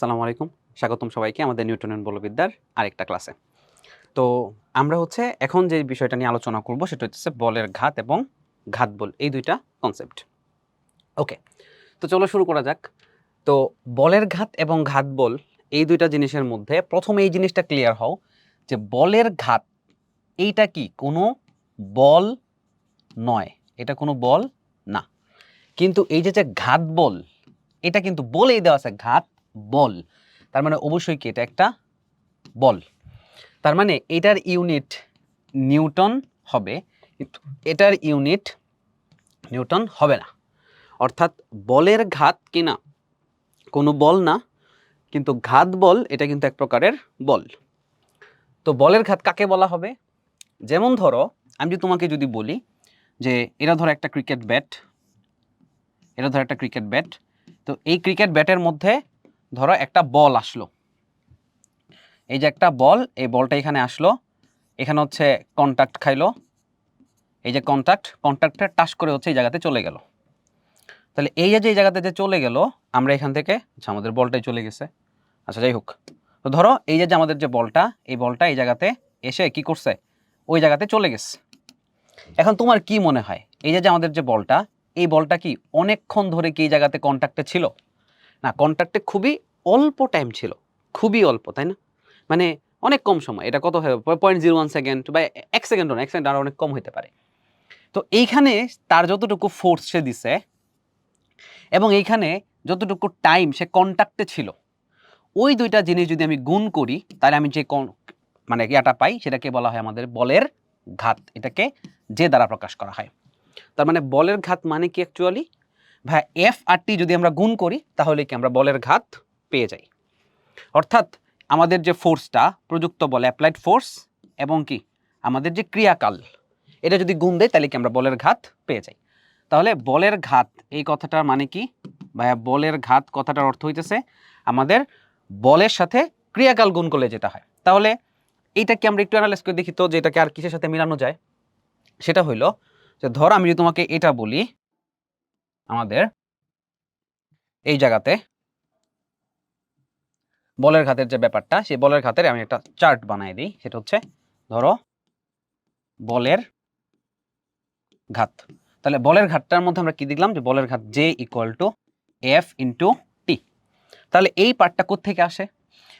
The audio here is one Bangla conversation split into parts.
আসসালামু আলাইকুম। স্বাগতম সবাইকে আমাদের নিউটনের বলবিদ্যার আরেকটা ক্লাসে। তো আমরা হচ্ছে এখন যে বিষয়টা নিয়ে আলোচনা করব সেটা হচ্ছে বলের ঘাত এবং ঘাত বল, এই দুইটা কনসেপ্ট ওকে তো চলো শুরু করা যাক। তো বলের ঘাত এবং ঘাত বল, এই দুইটা জিনিসের মধ্যে প্রথমে এই জিনিসটা ক্লিয়ার হও যে বলের ঘাত, এইটা কি কোনো বল নয়, এটা কোনো বল না। কিন্তু এই যে যে ঘাত বল, এটা কিন্তু বলেই দেওয়া আছে ঘাত বল। তার মানে অবশ্যই কি এটা একটা বল। তার মানে এটার ইউনিট নিউটন হবে, কিন্তু এটার ইউনিট নিউটন হবে না। অর্থাৎ বলের ঘাত কি না কোনো বল না, কিন্তু ঘাত বল, এটা কিন্তু এক প্রকারের বল। তো বলের ঘাত কাকে বলা হবে? যেমন ধরো, আমি যদি তোমাকে যদি বলি যে এটা ধরো একটা ক্রিকেট ব্যাট এটা ধরো একটা ক্রিকেট ব্যাট তো এই ক্রিকেট ব্যাটের মধ্যে ধরো একটা বল আসলো। এই যে একটা বল, এই বলটা এখানে আসলো। এখানে হচ্ছে কন্ট্যাক্ট খাইলো। এই যে কন্ট্যাক্ট কন্ট্যাক্টটা টাচ করে হচ্ছে এই জায়গাতে চলে গেল। তাহলে এই যে যে জায়গাতে যে চলে গেল, আমরা এখান থেকে আচ্ছা আমাদের বলটাই চলে গেছে। আচ্ছা যাই হোক। তো ধরো এই যে আমাদের যে বলটা, এই বলটা এই জায়গাতে এসে কি করছে? ওই জায়গাতে চলে গেছে। এখন তোমার কি মনে হয়? এই যে আমাদের যে বলটা, এই বলটা কি অনেকক্ষণ ধরে কি এই জায়গাতে কন্ট্যাক্টে ছিল? না কন্ট্রাক্টে খুবই অল্প টাইম ছিল। খুবই অল্প, তাই না? মানে অনেক কম সময়। এটা কত হবে পয়েন্ট জিরো ওয়ান সেকেন্ড বা এক সেকেন্ড না এক সেকেন্ড আরও অনেক কম হতে পারে। তো এইখানে তার যতটুকু ফোর্স সে দিছে এবং এইখানে যতটুকু টাইম সে কন্ট্যাক্টে ছিল, ওই দুইটা জিনিস যদি আমি গুণ করি, তাহলে আমি যে মানে ইয়াটা পাই, সেটাকে বলা হয় আমাদের বলের ঘাত। এটাকে যে দ্বারা প্রকাশ করা হয়। তার মানে বলের ঘাত মানে কি অ্যাকচুয়ালি ভাই এফ আর টি যদি আমরা গুণ করি, তাহলে কি আমরা বলের ঘাত পেয়ে যাই। অর্থাৎ আমাদের যে ফোর্সটা প্রযুক্ত বলে অ্যাপ্লাইড ফোর্স এবং কি, আমাদের যে ক্রিয়াকাল, এটা যদি গুণ দেয়, তাহলে কি আমরা বলের ঘাত পেয়ে যাই। তাহলে বলের ঘাত, এই কথাটার মানে কি? ভাইয়া, বলের ঘাত কথাটার অর্থ হইতেছে আমাদের বলের সাথে ক্রিয়াকাল গুণ করলে যেটা হয়। তাহলে এইটাকে আমরা একটু অ্যানালাইজ করে দেখি তো যে এটাকে আর কিসের সাথে মিলানো যায়। সেটা হইল যে, ধর আমি যদি তোমাকে এটা বলি আমাদের এই জায়গাতে বলের ঘাতের যে ব্যাপারটা, সেই বলের ঘাতের আমি একটা চার্ট বানাই দিই। সেটা হচ্ছে, ধরো, বলের ঘাত। তাহলে বলের ঘাতটার মধ্যে আমরা কি দেখলাম? যে বলের ঘাত J equal to F into T তাহলে এই পার্টটা থেকে আসে?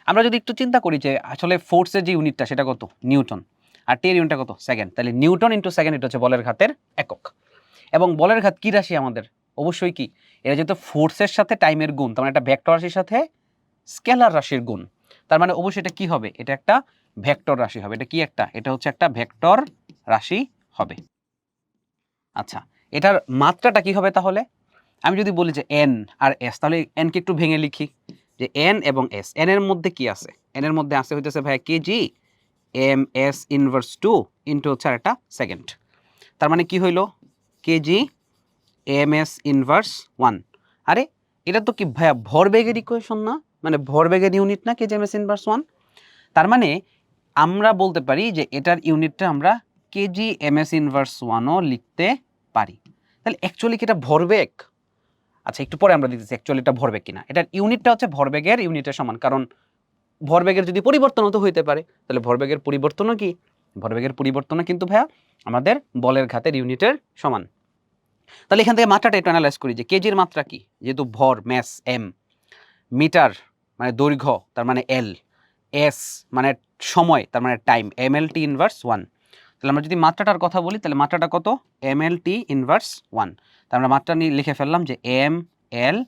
আমরা যদি একটু চিন্তা করি যে, আসলে ফোর্সের যে ইউনিটটা সেটা কত? নিউটন। আর টির ইউনিটটা কত? সেকেন্ড তাহলে নিউটন ইন্টু সেকেন্ড এটা হচ্ছে বলের ঘাতের একক। এবং বলের ঘাত কী রাশি আমাদের? অবশ্যই কি? এটা যেহেতু ফোর্সের সাথে টাইমের গুণ, তার মানে একটা ভেক্টর রাশির সাথে স্কেলার রাশির গুণ। তার মানে অবশ্যই এটা কি হবে? এটা একটা ভেক্টর রাশি হবে। এটা কি একটা? এটা হচ্ছে একটা ভেক্টর রাশি হবে। আচ্ছা এটার মাত্রাটা কি হবে তাহলে? আমি যদি বলি যে এন আর এস তাহলে এনকে একটু ভেঙে লিখি। যে এন এবং এস এন এর মধ্যে কি আছে? এন এর মধ্যে আছে হইতেছে ভাই KG M S inverse two into হচ্ছে আর একটা সেকেন্ড তার মানে কি হইল? KG M S inverse one আরে, এটা তো কি ভাইয়া ভরবেগের ইকুয়েশন না? মানে ভরবেগের ইউনিট না KG M S inverse one তার মানে আমরা বলতে পারি যে এটার ইউনিটটা আমরা কেজি এম এস ইনভার্স ওয়ানও লিখতে পারি। তাহলে অ্যাকচুয়ালি কি এটা ভরবেগ আচ্ছা একটু পরে আমরা দিতেছি অ্যাকচুয়ালি এটা ভরবেগ কিনা। এটার ইউনিটটা হচ্ছে ভরবেগের ইউনিটের সমান, কারণ ভরবেগের যদি পরিবর্তনও তো হইতে পারে, তাহলে ভরবেগের পরিবর্তনও কি? ভরবেগের পরিবর্তনও কিন্তু ভাইয়া আমাদের বলের ঘাতের ইউনিটের সমান। তাহলে এখান থেকে মাত্রাটা একটু অ্যানালাইজ করি যে কেজির মাত্রা কি? যেহেতু ভর ম্যাস এম মিটার মানে দৈর্ঘ্য, তার মানে এল এস মানে সময়, তার মানে time M L T inverse one তাহলে আমরা যদি মাত্রাটার কথা বলি, তাহলে মাত্রাটা কত? M L T inverse one তাহলে আমরা মাত্রা নিয়ে লিখে ফেললাম যে M L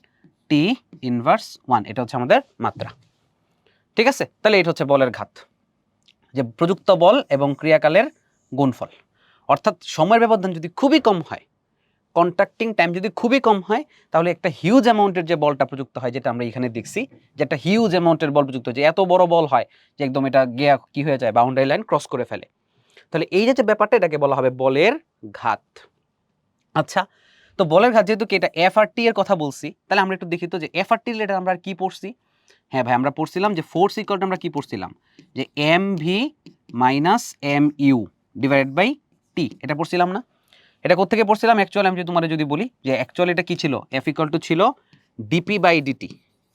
T inverse one এটা হচ্ছে আমাদের মাত্রা। ঠিক আছে? তাহলে এটা হচ্ছে বলের ঘাত, যে প্রযুক্ত বল এবং ক্রিয়াকালের গুণফল। অর্থাৎ সময়ের ব্যবধান যদি খুবই কম হয় কন্ট্রাক্টিং টাইম যদি খুবই কম হয় তাহলে একটা হিউজ অ্যামাউন্টের যে বলটা প্রযুক্ত হয় যেটা আমরা এখানে দেখছি যে একটা হিউজ অ্যামাউন্টের বল প্রযুক্ত হয়, যে এত বড় বল হয় যে একদম এটা গিয়া কি হয়ে যায় বাউন্ডারি লাইন ক্রস করে ফেলে। তাহলে এই যে ব্যাপারটা এটাকে বলা হবে বলের ঘাত। আচ্ছা তো বলের ঘাত যেহেতু কি এটা এফ আর টি এর কথা বলছি তাহলে আমরা একটু দেখি তো যে এফ আর টি এটা আমরা কি পড়ছি? হ্যাঁ ভাই আমরা পড়ছিলাম যে ফোর্স ইকুয়াল আমরা কি পড়ছিলাম? যে M V minus M U divided by T এটা পড়ছিলাম না? এটা কোথেকে পড়ছিলাম? অ্যাকচুয়ালি আমি যদি তোমাদের যদি বলি যে অ্যাকচুয়ালি এটা কি ছিল? এফ ইকুয়াল টু ছিল ডিপি বাই ডিটি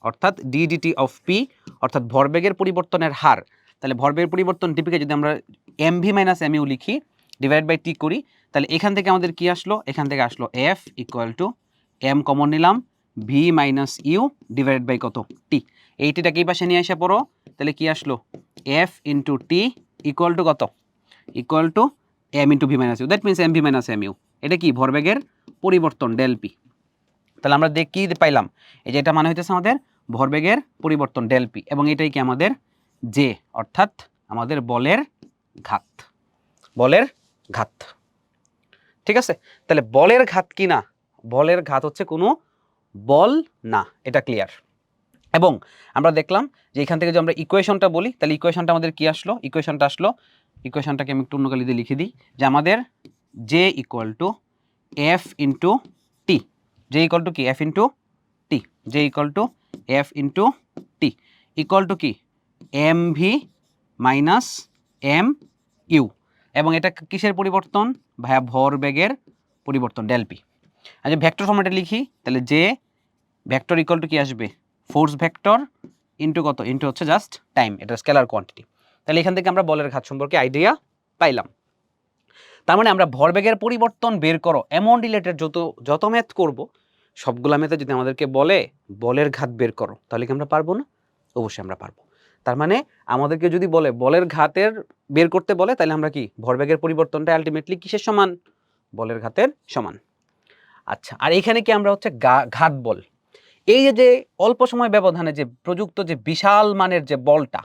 অর্থাৎ ডিডিটি অফ পি অর্থাৎ ভরবেগের পরিবর্তনের হার। তাহলে ভরবেগের পরিবর্তন ডিপিকে যদি আমরা M V minus M U লিখি ডিভাইড বাই টি করি, তাহলে এখান থেকে আমাদের কি আসলো? এখান থেকে আসলো F equal to M common নিলাম V minus U divide by কত? টি এই টিটাকে এই পাশে নিয়ে এসে পড়ো? তাহলে কি আসলো? F into T equal to কত? Equal to M into V minus U that means M V minus M U এটা কি? ভরবেগের পরিবর্তন ডেল পি তাহলে আমরা দেখ কি পাইলাম? এই যে এটা মানে হইতেছে আমাদের ভরবেগের পরিবর্তন ডেল পি এবং এটাই কি আমাদের? জে অর্থাৎ আমাদের বলের ঘাত। বলের ঘাত। ঠিক আছে? তাহলে বলের ঘাত কি না? বলের ঘাত হচ্ছে কোনো বল না। এটা ক্লিয়ার এবং আমরা দেখলাম যে এখান থেকে যদি আমরা ইকুয়েশনটা বলি, তাহলে ইকুয়েশনটা আমাদের কি আসলো? ইকুয়েশনটা আসলো ইকুয়েশনটাকে আমি একটু অন্য কালিতে লিখে দিই, যে আমাদের J equal to F into T J equal to কি? F into T J equal to F into T equal to কি? M V minus M U এবং এটা কিসের পরিবর্তন? ভাইয়া ভরবেগের পরিবর্তন ডেলপি আচ্ছা ভেক্টর ফর্মেটে লিখি, তাহলে যে ভেক্টর ইকুয়াল টু কি আসবে? ফোর্স ভেক্টর ইন্টু কত? ইন্টু হচ্ছে জাস্ট টাইম এটা স্কেলার কোয়ান্টিটি তাহলে এখান থেকে আমরা বলের ঘাত সম্পর্কে আইডিয়া পাইলাম। তার মানে আমরা ভরবেগের পরিবর্তন বের করো, এমন রিলেটেড যত যত ম্যাথ করব, সবগুলা ম্যাথে যদি আমাদেরকে বলে বলের ঘাত বের করো, তাহলে কি আমরা পারব না? অবশ্যই আমরা পারব। তার মানে আমাদেরকে যদি বলে বলের ঘাতের বের করতে বলে, তাহলে আমরা কি? ভরবেগের পরিবর্তনটা আলটিমেটলি কিসের সমান? বলের ঘাতের সমান। আচ্ছা আর এখানে কি আমরা হচ্ছে ঘাত বল? এই যে যে অল্প সময় ব্যবধানে যে প্রযুক্ত যে বিশাল মানের যে বলটা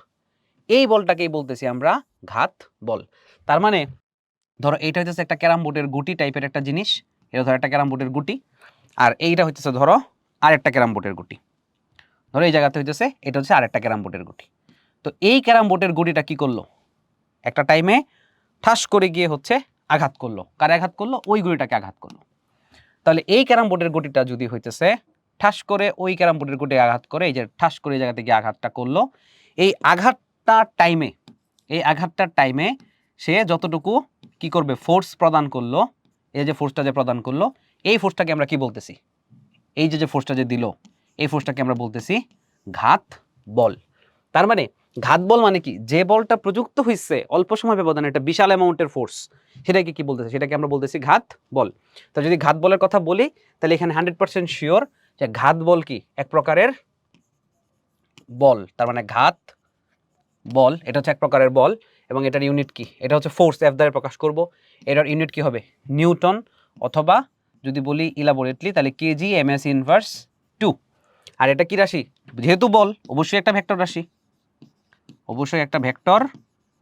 এই বলটাকেই বলতেছি আমরা ঘাত বল। তার মানে ধরো এইটা হচ্ছে একটা ক্যারাম বোর্ডের গুটি টাইপের একটা জিনিস, এটা ধরো একটা ক্যারাম বোর্ডের গুটি, আর এইটা হচ্ছে ধরো আর একটা ক্যারাম বোর্ডের গুটি। ধরো এই জায়গাতে হইতেছে, এটা হচ্ছে আরেকটা ক্যারাম বোর্ডের গুটি। তো এই ক্যারাম বোর্ডের গুটিটা কি করল? একটা টাইমে ঠাস করে গিয়ে হচ্ছে আঘাত করল। কারে আঘাত করল? ওই গুটিটাকে আঘাত করল। তাহলে এই ক্যারাম বোর্ডের গুটিটা যদি হইতেছে, ঠাস করে ওই ক্যারাম বোর্ডের গুটি আঘাত করে, এই যে ঠাস করে এই জায়গাতে গিয়ে আঘাতটা করল, এই আঘাতটার টাইমে এই আঘাতটার টাইমে সে যতটুকু কি করবে ফোর্স প্রদান করল, এই যে ফোর্সটা যে প্রদান করল, এই ফোর্সটাকে আমরা কি বলতেছি? এই যে যে ফোর্সটা যে দিল, এই ফোর্সটাকে আমরা বলতেছি ঘাত বল। তার মানে ঘাত বল মানে কি? যে বলটা প্রযুক্ত হয়েছে অল্প সময় ব্যবধানে একটা বিশাল অ্যামাউন্টের ফোর্স সেটাকে কি বলতেছে? সেটাকে আমরা বলতেছি ঘাত বল। তো যদি ঘাত বলের কথা বলি, তাহলে এখানে হান্ড্রেড পার্সেন্ট শিওর যে ঘাত বল কি? এক প্রকারের বল। তার মানে ঘাত বল, এটা হচ্ছে এক প্রকারের বল, এবং এটার ইউনিট কি? এটা হচ্ছে ফোর্স এফ দ্বারা প্রকাশ করব। এটার ইউনিট কি হবে? নিউটন অথবা যদি বলি ইলাবোরেটলি তাহলে KG M S inverse two আর এটা কি রাশি? যেহেতু বল, অবশ্যই একটা ভেক্টর রাশি। অবশ্যই একটা ভেক্টর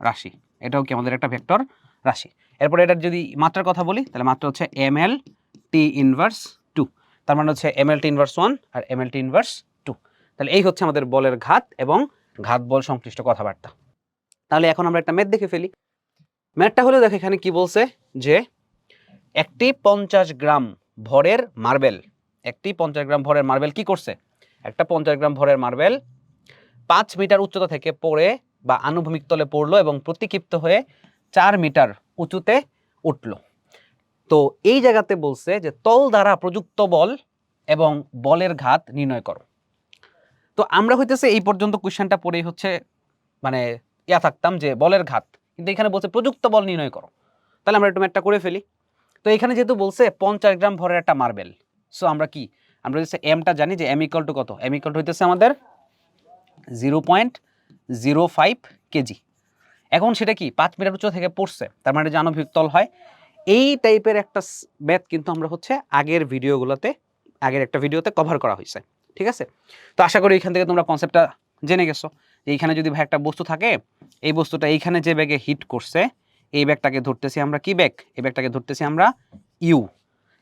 রাশি। এটাও কি আমাদের একটা ভেক্টর রাশি। এরপরে এটার যদি মাত্রার কথা বলি, তাহলে মাত্রা হচ্ছে M L T inverse two তার মানে হচ্ছে M L T inverse one আর M L T inverse two তাহলে এই হচ্ছে আমাদের বলের ঘাত এবং ঘাত বল সংশ্লিষ্ট কথাবার্তা। তাহলে এখন আমরা একটা ম্যাথ দেখে ফেলি। ম্যাথটা হলো দেখো এখানে কি বলছে যে একটি পঞ্চাশ গ্রাম ভরের মার্বেল, একটি পঞ্চাশ গ্রাম ভরের মার্বেল কি করছে? একটা পঞ্চাশ গ্রাম ভরের মার্বেল পাঁচ মিটার উচ্চতা থেকে পড়ে বা আনুভূমিক তলে পড়ল এবং প্রতিক্ষিপ্ত হয়ে চার মিটার উঁচুতে উঠল। তো এই জায়গাতে বলছে যে তল দ্বারা প্রযুক্ত বল এবং বলের ঘাত নির্ণয় করো। তো আমরা হইতেছে এই পর্যন্ত কোয়েশ্চেনটা পড়েই হচ্ছে মানে ইয়া থাকতাম যে বলের ঘাত। কিন্তু এখানে বলছে প্রযুক্ত বল নির্ণয় করো। তাহলে আমরা একটু ম্যাটটা করে ফেলি। তো এখানে যেহেতু বলছে পঞ্চাশ গ্রাম ভরের একটা মার্বেল। সো আমরা কি? আমরা হচ্ছে এমটা জানি যে এম ইকুয়াল টু কত? এম ইকুয়াল টু হইতেছে আমাদের zero point zero five KG এখন সেটা কি? পাঁচ মিটার উচ্চ থেকে পড়ছে। তার মানে জানবিক তল হয়। এই টাইপের একটা ম্যাথ কিন্তু আমরা হচ্ছে আগের ভিডিওগুলোতে আগের একটা ভিডিওতে কভার করা হয়েছে। ঠিক আছে? তো আশা করি এখান থেকে তোমরা কনসেপ্টটা জেনে গেছো এইখানে যদি ভাই একটা বস্তু থাকে, এই বস্তুটা এইখানে যে ব্যাগে হিট করছে, এই ব্যাগটাকে ধরতেছি আমরা কি ব্যাগ এই ব্যাগটাকে ধরতেছি আমরা ইউ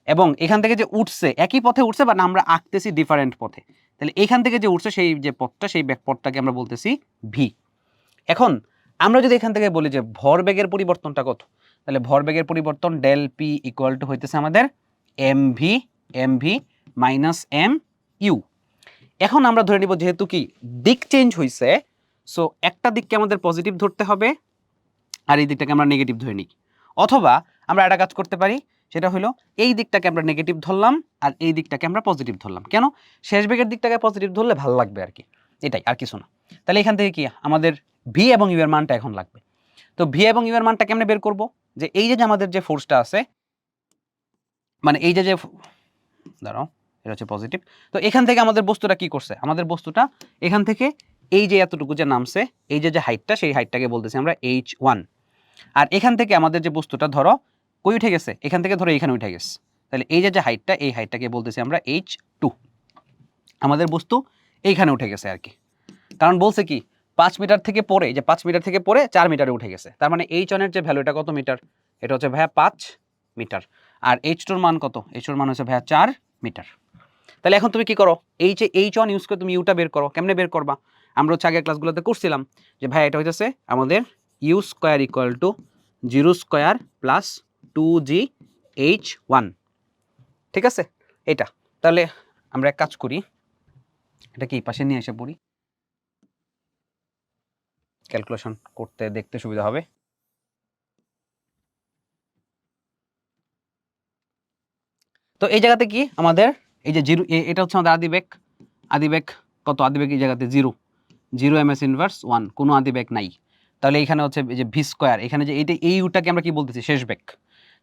এবং এখান থেকে যে উঠছে, একই পথে উঠছে বাট আমরা আঁকতেছি ডিফারেন্ট পথে। তাহলে এখান থেকে যে উঠছে সেই যে পথটা, সেই ব্যাগ পথটাকে আমরা বলতেছি ভি এখন আমরা যদি এখান থেকে বলি যে ভরবেগের পরিবর্তনটা কত? তাহলে ভরবেগের পরিবর্তন ডেল পি ইকুয়াল টু হইতেছে আমাদের M V M V minus M U এখন আমরা ধরে নিব যেহেতু কি দিক চেঞ্জ হয়েছে সো একটা দিককে আমাদের পজিটিভ ধরতে হবে আর এই দিকটাকে আমরা নেগেটিভ ধরে নিই। অথবা আমরা একটা কাজ করতে পারি, সেটা হলো এই দিকটাকে আমরা নেগেটিভ ধরলাম আর এই দিকটাকে আমরা পজিটিভ ধরলাম। কেন? শেষ বেগের দিকটাকে পজিটিভ ধরলে ভালো লাগবে আর কি, এটাই আর কিছু না। তাহলে এখান থেকে কি আমাদের ভি এবং ইউ এর মানটা এখন লাগবে। তো ভি এবং ইউ এর মানটা কেমনে বের করব? যে এই যে যে আমাদের যে ফোর্সটা আছে মানে এই যে যে দাঁড়াও। এটা হচ্ছে পজিটিভ তো এখান থেকে আমাদের বস্তুটা কি করছে? আমাদের বস্তুটা এখান থেকে এই যে এতটুকু যে নামছে, এই যে যে হাইটটা সেই হাইটটাকে বলতেছি আমরা এইচ ওয়ান আর এখান থেকে আমাদের যে বস্তুটা, ধরো, কই উঠে গেছে? এখান থেকে ধরো এখানে উঠে গেছে। তাহলে এই যে যে হাইটটা এই হাইটটাকে বলতেছি আমরা এইচ টু আমাদের বস্তু এইখানে উঠে গেছে আর কি কারণ বলছে কি, পাঁচ মিটার থেকে পরে যে পাঁচ মিটার থেকে পরে চার মিটারে উঠে গেছে। তার মানে এইচ ওয়ানের যে ভ্যালুটা কত মিটার? এটা হচ্ছে ভাইয়া পাঁচ মিটার। আর এইচ টুর মান কত? এইচ টুর মান হচ্ছে ভাইয়া চার মিটার। তাহলে এখন তুমি কি করো? এই যে এইচ ওয়ান ইউজ করে তুমি ইউটা বের করো। কেমনে বের করবা? আমরা হচ্ছে আগের ক্লাসগুলোতে করছিলাম যে, ভাই, এটা হইতেছে আমাদের U square equal to zero square plus two G H one ঠিক আছে? এটা। তাহলে আমরা এক কাজ করি। এটা কি পাশে নিয়ে এসে পড়ি? ক্যালকুলেশন করতে দেখতে সুবিধা হবে। তো এই জায়গাতে কি? আমাদের এই যে জিরো এটা হচ্ছে আমাদের আদিবেগ। আদিবেগ কত? আদিবেগ এই জায়গাতে zero. Zero M S inverse one, কোনো আদিবেগ নাই। তাহলে এখানে হচ্ছে যে ভি স্কোয়ার, এখানে যে এইটা, এই ইউটাকে আমরা কি বলতেছি? শেষ বেগ।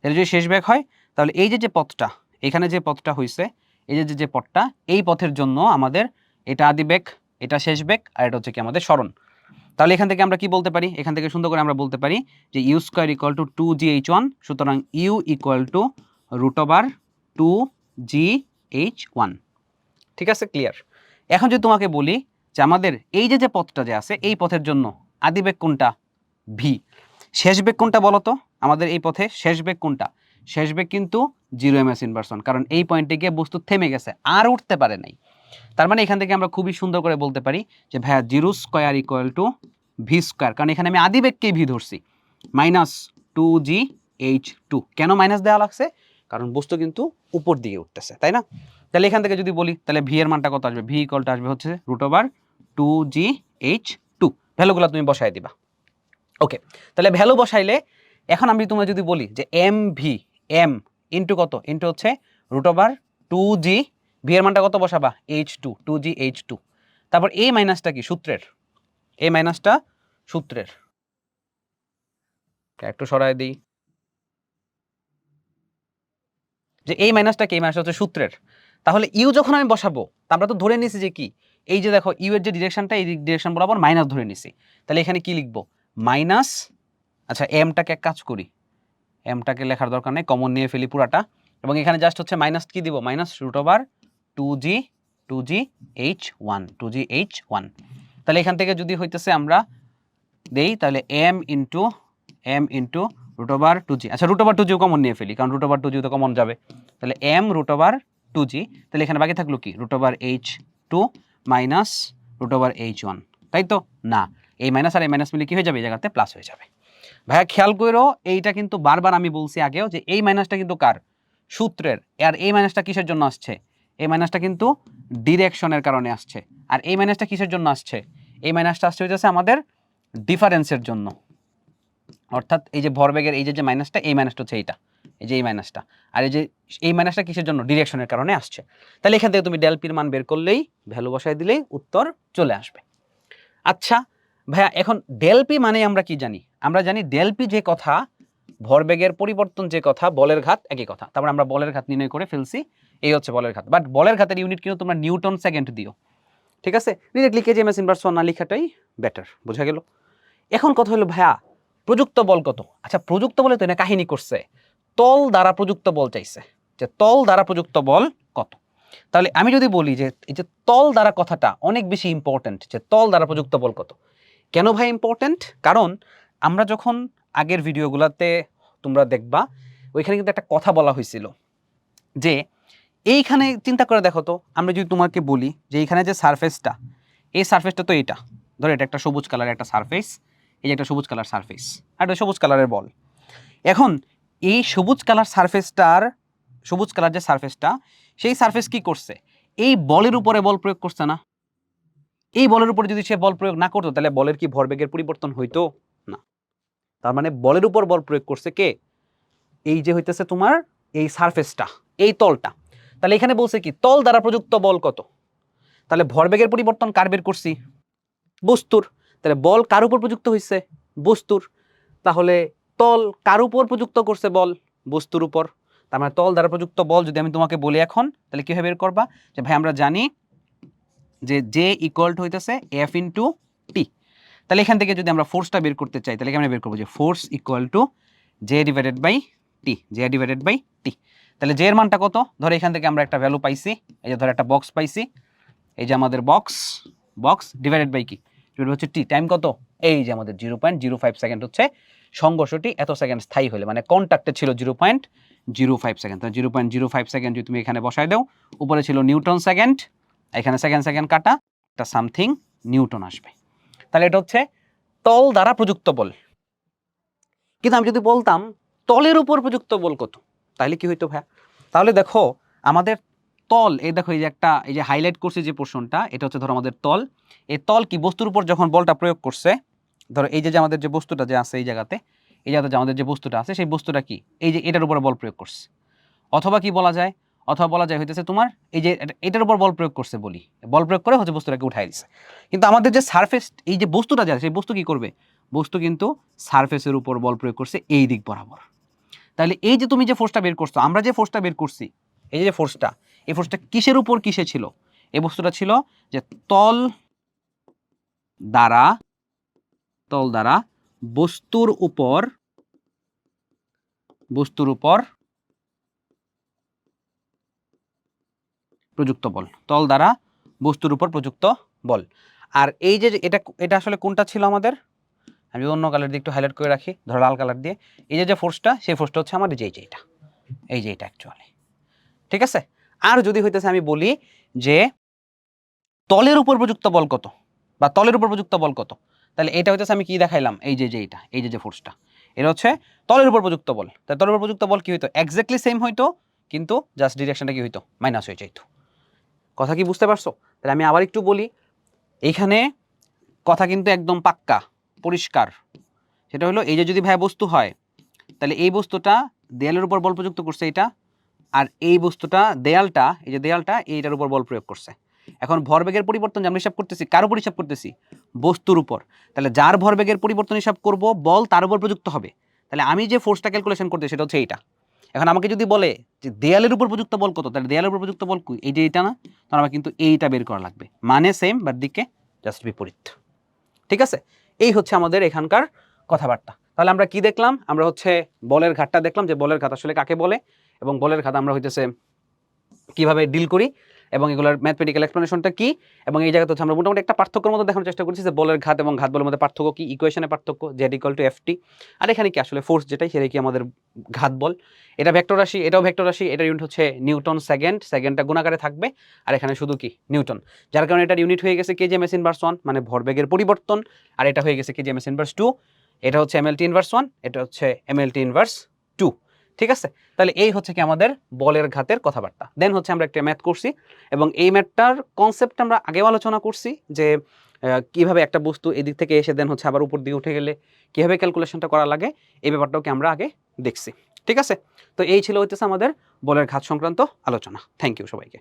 তাহলে যদি শেষ বেগ হয়, তাহলে এই যে যে পথটা, এখানে যে পথটা হয়েছে এই যে যে- পথটা, এই পথের জন্য আমাদের এটা আদিবেগ, এটা শেষ বেগ, আর এটা হচ্ছে কি আমাদের স্মরণ। তাহলে এখান থেকে আমরা কি বলতে পারি? এখান থেকে সুন্দর করে আমরা বলতে পারি যে U square equal to two G H one, সুতরাং U equal to root over two G H one ঠিক আছে ক্লিয়ার এখন যদি তোমাকে বলি যে আমাদের এই যে যে পথটা যে আছে, এই পথের জন্য আদিবেগ কোনটা? ভি শেষ বেগ কোনটা বলো তো? আমাদের এই পথে শেষ বেগ কোনটা? শেষ বেগ কিন্তু জিরো এম এস ইনভার্সন কারণ এই পয়েন্টে গিয়ে বস্তু থেমে গেছে, আর উঠতে পারে নাই। তার মানে এখান থেকে আমরা খুবই সুন্দর করে বলতে পারি যে ভাইয়া zero square equal to v square কারণ এখানে আমি আদিবেগকেই ভি ধরছি। Minus two g h two কেন মাইনাস দেওয়া লাগছে? কারণ বস্তু কিন্তু উপর দিকে উঠতেছে, তাই না? তাহলে এখান থেকে যদি বলি, তাহলে ভি এর মানটা কত আসবে? ভি ইকুয়ালটা আসবে হচ্ছে root over two g h two ভ্যালুগুলো তুমি বসাই দিবা। ওকে তাহলে ভ্যালু বসাইলে এখন আমি তোমায় যদি বলি যে এম ভি এম ইন্টু কত? ইন্টু হচ্ছে root over two g v এর মানটা কত বসাবা? H two two g h two তারপর এই মাইনাসটা কি? সূত্রের। এই মাইনাসটা সূত্রের। একটু সরাই দিই। যে এই মাইনাসটা কি এই মাইনাসটা হচ্ছে সূত্রের। তাহলে ইউ যখন আমি বসাবো, তা আমরা তো ধরে নিছি যে কি? এই যে দেখো ইউ এর যে ডিরেকশনটা এই ডিরেকশন বরাবর মাইনাস ধরে নিছি তাহলে এখানে কি লিখব? মাইনাস আচ্ছা এমটাকে এক কাজ করি। এমটাকে লেখার দরকার নেই কমন নিয়ে ফেলি পুরাটা। এবং এখানে জাস্ট হচ্ছে মাইনাস কি দিব? Minus root over two g two g h one two g h one তাহলে এখান থেকে যদি হইতেছে আমরা দেই, তাহলে m into m into root over two g আচ্ছা রুট ওভার টু জিও কমন নিয়ে ফেলি, কারণ রুট ওভার টু জি তো কমন যাবে। তাহলে m root over two g তাহলে এখানে বাকি থাকল কি? Root over h two minus root over h one তাই তো? না এই মাইনাস আর এই মাইনাস মিলে কি হয়ে যাবে? এই জায়গাতে প্লাস হয়ে যাবে। ভাইয়া, খেয়াল করো, এইটা কিন্তু বারবার আমি বলছি আগেও যে এই মাইনাসটা কিন্তু কার? সূত্রের। আর এই মাইনাসটা কিসের জন্য আসছে? এই মাইনাসটা কিন্তু ডিরেকশনের কারণে আসছে। আর এই মাইনাসটা কিসের জন্য আসছে? এই মাইনাসটা আসছে হচ্ছে আমাদের ডিফারেন্সের জন্য। অর্থাৎ এই যে ভরবেগের এই যে যে মাইনাসটা এই মাইনাসটা হচ্ছে এইটা। এই যে এই মাইনাসটা আর এই যে এই মাইনাসটা কিসের জন্য? ডিরেকশনের কারণে আসছে। তাহলে এখান থেকে তুমি ডেলপির মান বের করলেই ভ্যালু বসাই দিলেই উত্তর চলে আসবে। আচ্ছা ভাইয়া, এখন ডেলপি মানে আমরা কি জানি? আমরা জানি ডেলপি যে কথা, ভরবেগের পরিবর্তন যে কথা, বলের ঘাত একই কথা। তারপর আমরা বলের ঘাত নির্ণয় করে ফেলছি, এই হচ্ছে বলের ঘাত। বাট বলের ঘাতের ইউনিট কিন্তু তোমরা নিউটন সেকেন্ড দিও। ঠিক আছে? Directly kg m s inverse না লেখাটাই বেটার বোঝা গেল? এখন কথা হলো, ভাইয়া প্রযুক্ত বল কত? আচ্ছা প্রযুক্ত বলে তো এটা কাহিনী করছে। তল দ্বারা প্রযুক্ত বল চাইছে। যে তল দ্বারা প্রযুক্ত বল কত? তাহলে আমি যদি বলি যে, এই যে তল দ্বারা কথাটা অনেক বেশি ইম্পর্ট্যান্ট যে তল দ্বারা প্রযুক্ত বল কত? কেন ভাই ইম্পর্ট্যান্ট কারণ আমরা যখন আগের ভিডিওগুলোতে তোমরা দেখবা, ওইখানে কিন্তু একটা কথা বলা হয়েছিল। যে এইখানে চিন্তা করে দেখো তো, আমরা যদি তোমাকে বলি যে এইখানে যে সারফেসটা এই সারফেসটা তো এটা। ধরো এটা একটা সবুজ কালারের একটা সারফেস এই যে একটা সবুজ কালার সারফেস আর এটা সবুজ কালারের বল এখন এই সবুজ কালার সারফেসটার সবুজ কালার যে সারফেসটা সেই সারফেস কি করছে? এই বলের উপরে বল প্রয়োগ করছে না। এই বলের উপরে যদি সে বল প্রয়োগ না করতো, তাহলে বলের কি ভরবেগের পরিবর্তন হইতো? না। তার মানে বলের উপর বল প্রয়োগ করছে কে? এই যে হইতেছে তোমার এই সারফেসটা এই তলটা। তাহলে এখানে বলছে কি, তল দ্বারা প্রযুক্ত বল কত? তাহলে ভরবেগের পরিবর্তন কার বের করছি? বস্তুর। তাহলে বল কার উপর প্রযুক্ত হয়েছে বস্তুর। তাহলে তল কার উপর প্রযুক্ত করছে বল? বস্তুর উপর। তার মানে তল দ্বারা প্রযুক্ত বল যদি আমি তোমাকে বলি এখন, তাহলে কীভাবে বের করবা? যে ভাই, আমরা জানি যে জে ইকুয়াল টু হইতেছে এফ ইন্টু টি তাহলে এখান থেকে যদি আমরা ফোর্সটা বের করতে চাই, তাহলে আমরা বের করব? যে force equal to j divided by t j divided by t তাহলে জে এর মানটা কত? ধরো এখান থেকে আমরা একটা ভ্যালু পাইছি, এই যে ধরো একটা বক্স পাইছি, এই যে আমাদের বক্স বক্স ডিভাইডেড বাই কি? ডিভাইড হচ্ছে টি টাইম কত? এই যে আমাদের zero point zero five second হচ্ছে সংঘর্ষটি, এত সেকেন্ড স্থায়ী হলে মানে কন্ট্যাক্টে ছিল zero point zero five second তাহলে zero point zero five second যদি তুমি এখানে বসায় দাও, উপরে ছিল নিউটন সেকেন্ড এখানে সেকেন্ড সেকেন্ড কাটা, একটা সামথিং নিউটন আসবে। তাহলে এটা হচ্ছে তল দ্বারা প্রযুক্ত বল। কিন্তু আমি যদি বলতাম তলের উপর প্রযুক্ত বল কত, তাহলে কি হইতো ভাইয়া? তাহলে দেখো, আমাদের তল, এই দেখো এই যে একটা, এই যে হাইলাইট করছে যে পোর্শনটা এটা হচ্ছে ধরো আমাদের তল। এই তল কি বস্তুর উপর যখন বলটা প্রয়োগ করছে, ধরো এই যে আমাদের যে বস্তুটা যে আছে এই জায়গাতে এই জায়গাতে আমাদের যে বস্তুটা আছে, সেই বস্তুটা কি? এই যে এটার উপরে বল প্রয়োগ করছে। অথবা কি বলা যায়? অথবা বলা যায় হইতেছে তোমার, এই যে এটার উপর বল প্রয়োগ করছে বলি। বল প্রয়োগ করে হচ্ছে বস্তুটাকে উঠাই দিছে। কিন্তু আমাদের যে সারফেস এই যে বস্তুটা যায় সেই বস্তু কি করবে? বস্তু কিন্তু সারফেসের উপর বল প্রয়োগ করছে এই দিক বরাবর। তাহলে এই যে তুমি যে ফোর্সটা বের করছ, আমরা যে ফোর্সটা বের করছি, এই যে ফোর্সটা এই ফোর্সটা কিসের উপর কিসে ছিল? এই বস্তুটা ছিল যে তল দ্বারা তল দ্বারা বস্তুর উপর বস্তুর উপর প্রযুক্ত বল। তল দ্বারা বস্তুর উপর প্রযুক্ত বল। আর এই যে এটা এটা আসলে কোনটা ছিল আমাদের? আমি অন্য কালার দিয়ে একটু হাইলাইট করে রাখি, ধরো লাল কালার দিয়ে। এই যে যে ফোর্সটা সেই ফোর্সটা হচ্ছে আমাদের যে এই যে এটা এই যে এটা অ্যাকচুয়ালি ঠিক আছে? আর যদি হইতেছে আমি বলি যে তলের উপর প্রযুক্ত বল কত বা তলের উপর প্রযুক্ত বল কত? তাহলে এটা হইতেছে আমি কি দেখাইলাম? এই যে যে এটা, এই যে যে ফোর্সটা এটা হচ্ছে তলের উপর প্রযুক্ত বল। তাহলে তলের উপর প্রযুক্ত বল কি হইতো? এক্স্যাক্টলি সেম হইতো, কিন্তু জাস্ট ডিরেকশনটা কি হইতো? মাইনাস হয়ে যাইতো। কথা কি বুঝতে পারছ? তাহলে আমি আবার একটু বলি এইখানে কথা কিন্তু একদম পাক্কা, পরিষ্কার। সেটা হলো এই যে যদি ভাই বস্তু হয়, তাহলে এই বস্তুটা দেয়ালের উপর বল প্রযুক্ত করছে এটা আর এই বস্তুটা, দেয়ালটা, এই যে দেয়ালটা, এইটার উপর বল প্রয়োগ করছে। এখন ভরবেগের পরিবর্তন যে আমরা হিসাব করতেছি, কার উপর হিসাব করতেছি? বস্তুর উপর। তাহলে যার ভরবেগের পরিবর্তন হিসাব করব, বল তার উপর প্রযুক্ত হবে। তাহলে আমি যে ফোর্সটা ক্যালকুলেশন করতে সেটা হচ্ছে এইটা। এখন আমাকে যদি বলে যে দেয়ালের উপর প্রযুক্ত বল কত, তাহলে দেয়ালের উপর প্রযুক্ত বল এই যে এইটা না তখন আমার কিন্তু এইটা বের করা লাগবে। মানে সেম বাট দিকে জাস্ট বিপরীত। ঠিক আছে? এই হচ্ছে আমাদের এখানকার কথাবার্তা। তাহলে আমরা কি দেখলাম? আমরা হচ্ছে বলের ঘাটটা দেখলাম, যে বলের ঘাট আসলে কাকে বলে? এবং বলের ঘাত আমরা হইতেছে কীভাবে ডিল করি এবং এগুলোর ম্যাথমেটিক্যাল এক্সপ্লেনেশনটা কি? এবং এই জায়গাতে হচ্ছে আমরা মোটামুটি একটা পার্থক্যের মধ্যে দেখানোর চেষ্টা করছি যে বলের ঘাত এবং ঘাত বলের মধ্যে পার্থক্য কি? ইকুয়েশনের পার্থক্য z equal to f t আর এখানে কি আসলে ফোর্স যেটাই, সেটাই কি আমাদের ঘাত বল? এটা ভেক্টর রাশি, এটাও ভেক্টর রাশি এটার ইউনিট হচ্ছে নিউটন সেকেন্ড সেকেন্ডটা গুণাকারে থাকবে। আর এখানে শুধু কি? নিউটন। যার কারণে এটার ইউনিট হয়ে গেছে কেজি এমএস ইনভার্স ওয়ান মানে ভরবেগের পরিবর্তন। আর এটা হয়ে গেছে কেজি এমএস ইনভার্স টু এটা হচ্ছে এমএলটি ইনভার্স ওয়ান এটা হচ্ছে এমএলটি ইনভার্স টু ঠিক আছে? তাহলে এই হচ্ছে কি আমাদের বলের ঘাতের কথাবার্তা। দেন হচ্ছে আমরা একটা ম্যাথ করছি এবং এই ম্যাথটার কনসেপ্ট আমরা আগেও আলোচনা করছি যে কীভাবে একটা বস্তু এদিক থেকে এসে দেন হচ্ছে আবার উপর দিকে উঠে গেলে কীভাবে ক্যালকুলেশনটা করা লাগে, এই ব্যাপারটাও কি আমরা আগে দেখছি। ঠিক আছে? তো এই ছিল হচ্ছে আমাদের বলের ঘাত সংক্রান্ত আলোচনা। থ্যাংক ইউ সবাইকে।